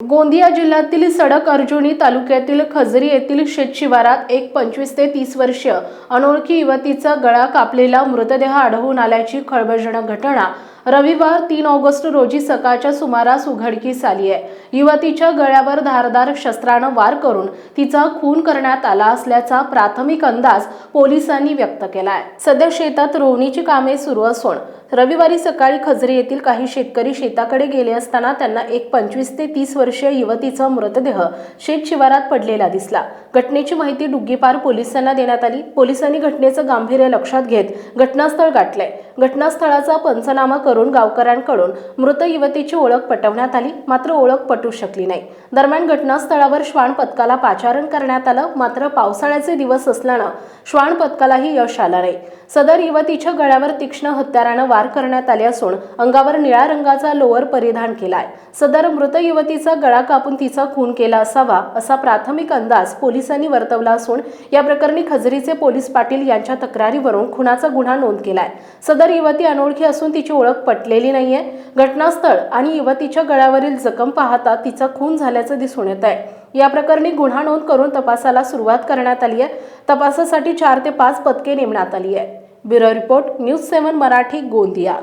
गोंदिया जिल्ह्यातील सडक अर्जुनी तालुक्यातील खजरी येथील शेतशिवारात एक पंचवीस ते तीस वर्षीय अनोळखी युवतीचा गळा कापलेला मृतदेह आढळून आल्याची खळबळजनक घटना रविवार तीन ऑगस्ट रोजी सकाळच्या सुमारास उघडकीस आली आहे. युवतीच्या गळ्यावर धारदार शस्त्रानं वार करून तिचा खून करण्यात आला असल्याचा प्राथमिक अंदाज पोलिसांनी व्यक्त केला आहे सध्या शेतात रोवणीची कामे सुरू असून रविवारी सकाळी खजरी येथील काही शेतकरी शेताकडे गेले असताना त्यांना एक पंचवीस ते तीस वर्षीय युवतीचा मृतदेह शेत शिवारात पडलेला दिसला. घटनेची माहिती डुग्गीपार पोलिसांना देण्यात आली. पोलिसांनी घटनेचं गांभीर्य लक्षात घेत घटनास्थळ गाठलंय. घटनास्थळाचा पंचनामा करून गावकऱ्यांकडून मृत युवतीची ओळख पटवण्यात आली. मात्र ओळख पटू शकली नाही. दरम्यान घटनास्थळावर श्वान पथकाला पाचारण करण्यात आलं. मात्र पावसाळ्याचे दिवस असल्यानं श्वान पथकालाही यश आलं नाही. सदर युवतीच्या गळ्यावर तीक्ष्ण हत्यारानं वार करण्यात आले असून अंगावर निळ्या रंगाचा लोअर परिधान केलाय. सदर मृत युवतीचा गळा कापून तिचा खून केला असावा असा प्राथमिक अंदाज पोलिसांनी वर्तवला असून या प्रकरणी खजरीचे पोलीस पाटील यांच्या तक्रारीवरून खुनाचा गुन्हा नोंद केलाय. सदर युवती अनोळखी असून तिची ओळख पटलेली नाहीये. घटनास्थळ आणि युवतीच्या गळ्यावरील जखम पाहता तिचा खून झाल्याचं दिसून येत आहे या प्रकरणी गुन्हा नोंद करून तपासाला सुरुवात करण्यात आली आहे. तपासासाठी चार ते पाच पथके नेमण्यात आली आहे bureau report news seven Marathi Gondia.